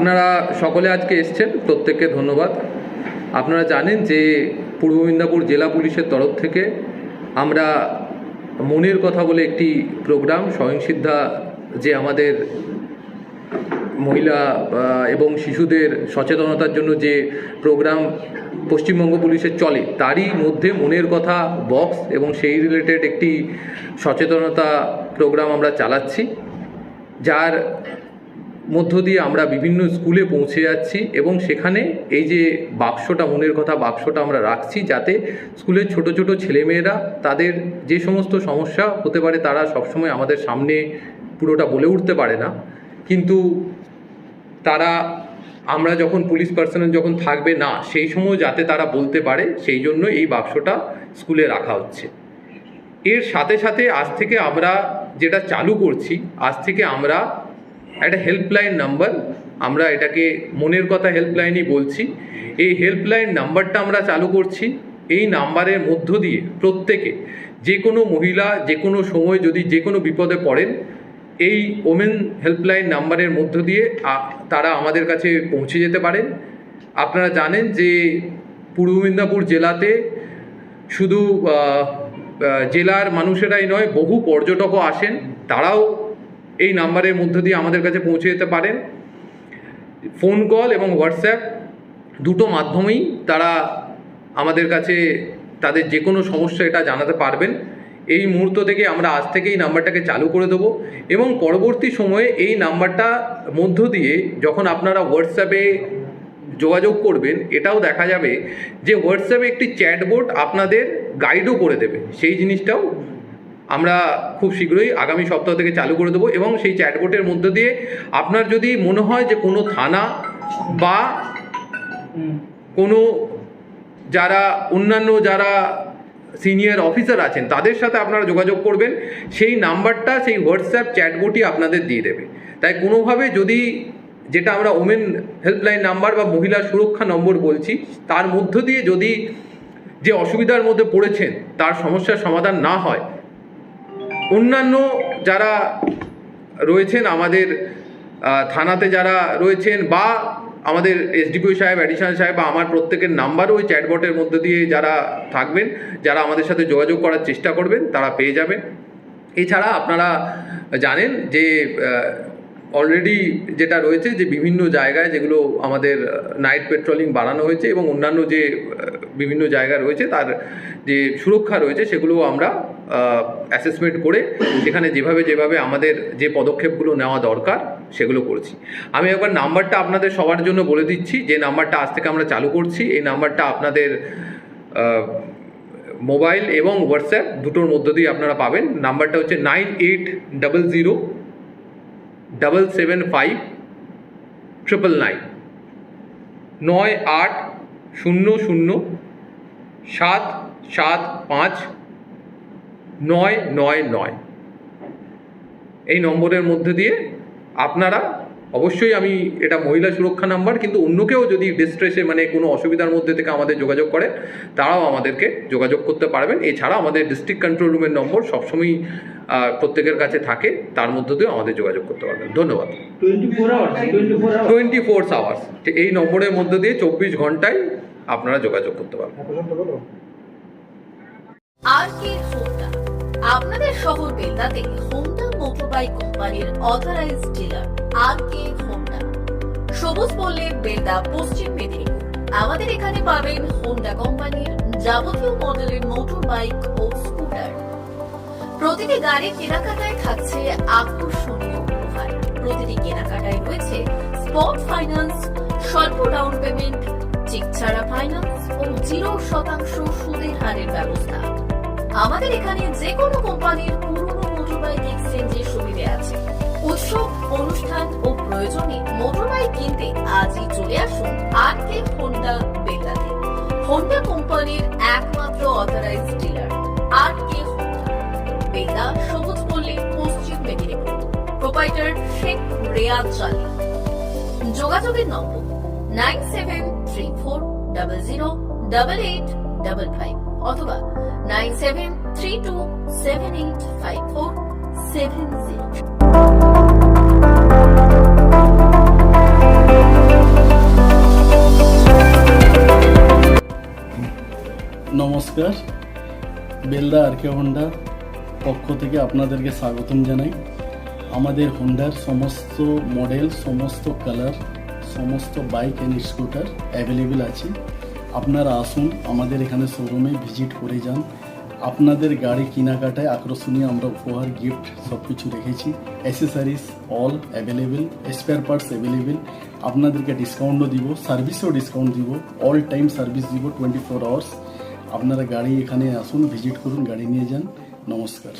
আপনারা সকলে আজকে এসছেন, প্রত্যেককে ধন্যবাদ। আপনারা জানেন যে পূর্ব মেদিনীপুর জেলা পুলিশের তরফ থেকে আমরা মনের কথা বলে একটি প্রোগ্রাম স্বয়ংসিদ্ধা যে আমাদের মহিলা এবং শিশুদের সচেতনতার জন্য যে প্রোগ্রাম পশ্চিমবঙ্গ পুলিশের চলে, তারই মধ্যে মনের কথা বক্স এবং সেই রিলেটেড একটি সচেতনতা প্রোগ্রাম আমরা চালাচ্ছি, যার মধ্য দিয়ে আমরা বিভিন্ন স্কুলে পৌঁছে যাচ্ছি এবং সেখানে এই যে বাক্সটা, মনের কথা বাক্সটা আমরা রাখছি যাতে স্কুলের ছোট ছোট ছেলেমেয়েরা তাদের যে সমস্ত সমস্যা হতে পারে তারা সবসময় আমাদের সামনে পুরোটা বলে উঠতে পারে না। কিন্তু তারা, আমরা যখন পুলিশ পার্সোনাল যখন থাকবে, না, সেই সময় যাতে তারা বলতে পারে, সেই জন্য এই বাক্সটা স্কুলে রাখা হচ্ছে। এর সাথে সাথে আজ থেকে আমরা যেটা চালু করছি, আজ থেকে আমরা একটা হেল্পলাইন নাম্বার আমরা এটাকে মনের কথা হেল্পলাইনই বলছি। এই হেল্পলাইন নাম্বারটা আমরা চালু করছি এই নাম্বারের মধ্য দিয়ে প্রত্যেকে, যে কোনো মহিলা, যে কোনো সময় যদি যে কোনো বিপদে পড়েন, এই ওমেন হেল্পলাইন নাম্বারের মধ্য দিয়ে তারা আমাদের কাছে পৌঁছে যেতে পারেন। আপনারা জানেন যে পূর্ব মেদিনীপুর জেলাতে শুধু জেলার মানুষেরাই নয়, বহু পর্যটকও আসেন, তারাও এই নাম্বারের মধ্য দিয়ে আমাদের কাছে পৌঁছে যেতে পারেন। ফোন কল এবং হোয়াটসঅ্যাপ দুটো মাধ্যমেই তারা আমাদের কাছে তাদের যে কোনো সমস্যা এটা জানাতে পারবেন। এই মুহূর্ত থেকে আমরা আজ থেকে এই নাম্বারটাকে চালু করে দেবো এবং পরবর্তী সময়ে এই নাম্বারটা মধ্য দিয়ে যখন আপনারা হোয়াটসঅ্যাপে যোগাযোগ করবেন, এটাও দেখা যাবে যে হোয়াটসঅ্যাপে একটি চ্যাটবোর্ড আপনাদের গাইডও করে দেবে। সেই জিনিসটাও আমরা খুব শীঘ্রই আগামী সপ্তাহ থেকে চালু করে দেবো এবং সেই চ্যাটবোর্ডের মধ্য দিয়ে আপনার যদি মনে হয় যে কোনো থানা বা কোনো যারা অন্যান্য যারা সিনিয়র অফিসার আছেন তাদের সাথে আপনারা যোগাযোগ করবেন। সেই নাম্বারটা সেই হোয়াটসঅ্যাপ চ্যাটবোর্ডই আপনাদের দিয়ে দেবে। তাই কোনোভাবে যদি যেটা আমরা ওমেন হেল্পলাইন নাম্বার বা মহিলা সুরক্ষা নম্বর বলছি তার মধ্য দিয়ে যদি যে অসুবিধার মধ্যে পড়েছেন তার সমস্যার সমাধান না হয় অন্যান্য যারা রয়েছেন আমাদের থানাতে যারা রয়েছেন বা আমাদের এসডিপিও সাহেব অ্যাডিশনাল সাহেব বা আমার প্রত্যেকের নাম্বারও ওই চ্যাটবটের মধ্যে দিয়ে যারা থাকবেন, যারা আমাদের সাথে যোগাযোগ করার চেষ্টা করবেন, তারা পেয়ে যাবেন। এছাড়া আপনারা জানেন যে অলরেডি যেটা রয়েছে যে বিভিন্ন জায়গায় যেগুলো আমাদের নাইট পেট্রোলিং বাড়ানো হয়েছে এবং অন্যান্য যে বিভিন্ন জায়গা রয়েছে তার যে সুরক্ষা রয়েছে সেগুলো আমরা অ্যাসেসমেন্ট করে সেখানে যেভাবে যেভাবে আমাদের যে পদক্ষেপগুলো নেওয়া দরকার সেগুলো করছি। আমি একবার নাম্বারটা আপনাদের সবার জন্য বলে দিচ্ছি, যে নাম্বারটা আজ থেকে আমরা চালু করছি। এই নাম্বারটা আপনাদের মোবাইল এবং হোয়াটসঅ্যাপ দুটোর মধ্য দিয়ে আপনারা পাবেন। নাম্বারটা হচ্ছে nine eight double zero double seven five triple nine. নয় আট শূন্য শূন্য সাত সাত পাঁচ নয় নয় নয়। এই নম্বরের মধ্যে দিয়ে আপনারা অবশ্যই আমি এটা মহিলা সুরক্ষা নাম্বার কিন্তু অন্য কেউ যদি ডিস্ট্রেসে মানে কোনো অসুবিধার মধ্যে থেকে আমাদের যোগাযোগ করে তারাও আমাদেরকে যোগাযোগ করতে পারবেন। এছাড়া আমাদের ডিস্ট্রিক্ট কন্ট্রোল রুমের নম্বর সবসময় আহ, প্রত্যেকের কাছে থাকে তার মধ্য দিয়েও আমাদের যোগাযোগ করতে পারবেন। ধন্যবাদ। Twenty four hours twenty four twenty four hours এই নম্বরের মধ্যে দিয়ে চব্বিশ ঘন্টায় আপনারা যোগাযোগ করতে পারবেন। আর আপনাদের শহর বেলদাতে হোন্ডা মোটরবাইক কোম্পানির authorised dealer R K Honda সবুজ বললে বেলদা, পশ্চিম মেদিনীপুর। আমাদের এখানে পাবেন হোন্ডা কোম্পানির যাবতীয় মডেলের মোটর বাইক ও স্কুটার প্রতিটি গাড়ির কেনাকাটায় থাকছে আকর্ষণীয় উপহার। প্রতিটি কেনাকাটায় রয়েছে স্পট ফাইন্যান্স স্বল্প ডাউন পেমেন্ট চেক ছাড়া ফাইন্যান্স ও জিরো শতাংশ সুদের হারের ব্যবস্থা। আমাদের এখানে যে কোনো কোম্পানির পুরনো মোটরবাইক এক্সচেঞ্জের সুবিধে আছে। উৎসব, অনুষ্ঠান ও প্রয়োজনে মোটরবাইক কিনতে আজই চলে আসুন আর কে হোন্ডা বেলাতে হোন্ডা কোম্পানির একমাত্র authorised dealer R K Honda. বেলা সবুজ পল্লী পশ্চিম মেদিনীপুর। প্রোপাইটার শেখ রেয়াদ চালি যোগাযোগের নম্বর nine seven three four double zero double eight double five. অথবা nine seven three two seven eight five four seven zero. নমস্কার। বেলদা আর কে হন্ডার পক্ষ থেকে আপনাদেরকে স্বাগতম জানাই। আমাদের হোন্ডার সমস্ত মডেল, সমস্ত কালার, সমস্ত বাইক অ্যান্ড স্কুটার অ্যাভেলেবেল আছে। আপনারা আসুন, আমাদের এখানে শোরুমে ভিজিট করে যান। আপনাদের গাড়ি কেনাকাটায় আকর্ষণীয় আমরা উপহার গিফট সব কিছু রেখেছি। Accessories all available spare parts available আপনাদেরকে ডিসকাউন্টও দিব সার্ভিসও ডিসকাউন্ট দিব অল টাইম সার্ভিস দিব টোয়েন্টি ফোর আওয়ার্স আপনারা গাড়ি এখানে আসুন ভিজিট করুন, গাড়ি নিয়ে যান। নমস্কার।